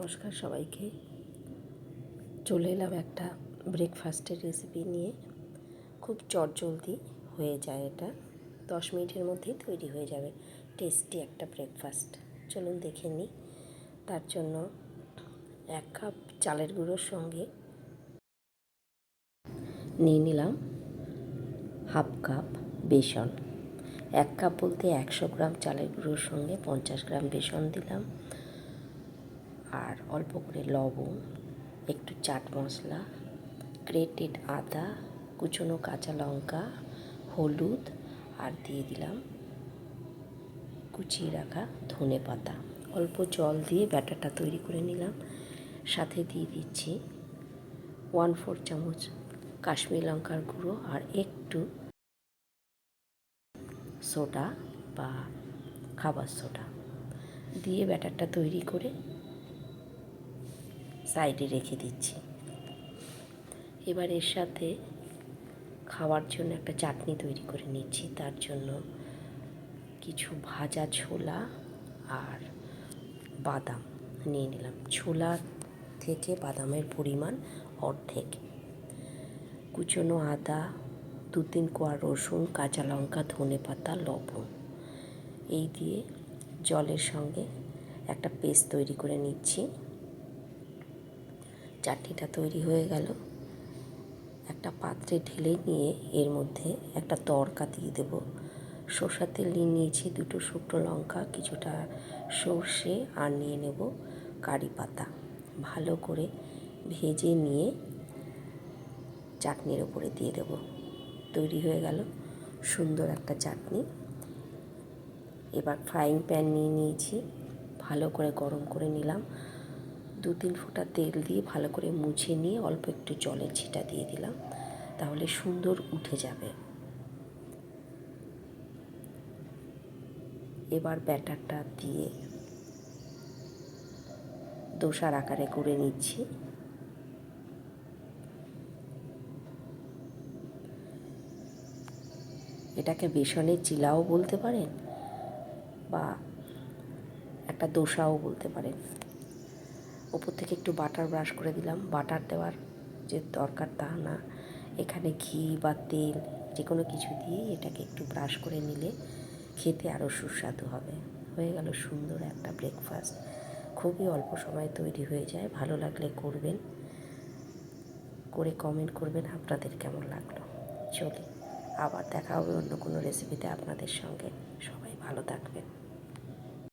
নমস্কার সবাইকে। চলে এলাম একটা ব্রেকফাস্টের রেসিপি নিয়ে। খুব চটজলদি হয়ে যায় এটা। দশ মিনিটের মধ্যেই তৈরি হয়ে যাবে। টেস্টি একটা ব্রেকফাস্ট চলুন দেখে নিই। তার জন্য এক কাপ চালের গুঁড়োর সঙ্গে নিয়ে নিলাম হাফ কাপ বেসন। এক কাপ বলতে একশো গ্রাম চালের গুঁড়োর সঙ্গে পঞ্চাশ গ্রাম বেসন দিলাম। আর অল্প করে লবণ, একটু চাট মশলা গ্রেটেড আদা, কুচনো কাঁচা লঙ্কা, হলুদ আর দিয়ে দিলাম কুচিয়ে রাখা ধনে পাতা। অল্প জল দিয়ে ব্যাটারটা তৈরি করে নিলাম। সাথে দিয়ে দিচ্ছি ওয়ান ফোর চামচ কাশ্মীর লঙ্কার গুঁড়ো আর একটু সোডা বা খাবার সোডা। দিয়ে ব্যাটারটা তৈরি করে সাইডে রেখে দিচ্ছি। এবার এর সাথে খাওয়ার জন্য একটা চাটনি তৈরি করে নিচ্ছি। তার জন্য কিছু ভাজা ছোলা আর বাদাম নিয়ে নিলাম। ছোলা থেকে বাদামের পরিমাণ অর্ধেক। কুচনো আদা দু তিন কোয়া রসুন, কাঁচা লঙ্কা, ধনে পাতা, লবণ। এই দিয়ে জলের সঙ্গে একটা পেস্ট তৈরি করে নিচ্ছি। চাটনিটা তৈরি হয়ে গেল। একটা পাত্রে ঢেলে নিয়ে এর মধ্যে একটা তড়কা দিয়ে দেবো। সর্ষার তেল নিয়ে নিয়েছি দুটো শুকনো লঙ্কা, কিছুটা সর্ষে আর নিয়ে নেব কারি পাতা। ভালো করে ভেজে নিয়ে চাটনির ওপরে দিয়ে দেবো। তৈরি হয়ে গেল সুন্দর একটা চাটনি। এবার ফ্রাইং প্যান নিয়ে নিয়েছি। ভালো করে গরম করে নিলাম। দু তিন ফোঁটা তেল দিয়ে ভালো করে মুছে নিয়ে অল্প একটু জলের ছিটা দিয়ে দিলাম, তাহলে সুন্দর উঠে যাবে। এবার ব্যাটারটা দিয়ে দোসার আকারে করে নিচ্ছি। এটাকে বেসনের চিলাও বলতে পারেন বা একটা দোসাও বলতে পারেন। ওপর থেকে একটু বাটার ব্রাশ করে দিলাম। বাটার দেওয়ার যে দরকার তা না। এখানে ঘি বা তেল যে কোনো কিছু দিয়ে এটাকে একটু ব্রাশ করে নিলে খেতে আরও সুস্বাদু হবে। হয়ে গেল সুন্দর একটা ব্রেকফাস্ট খুবই অল্প সময় তৈরি হয়ে যায়। ভালো লাগলে করবেন। করে কমেন্ট করবেন আপনাদের কেমন লাগল। চলি আবার দেখা হবে অন্য কোনো রেসিপিতে আপনাদের সঙ্গে। সবাই ভালো থাকবেন।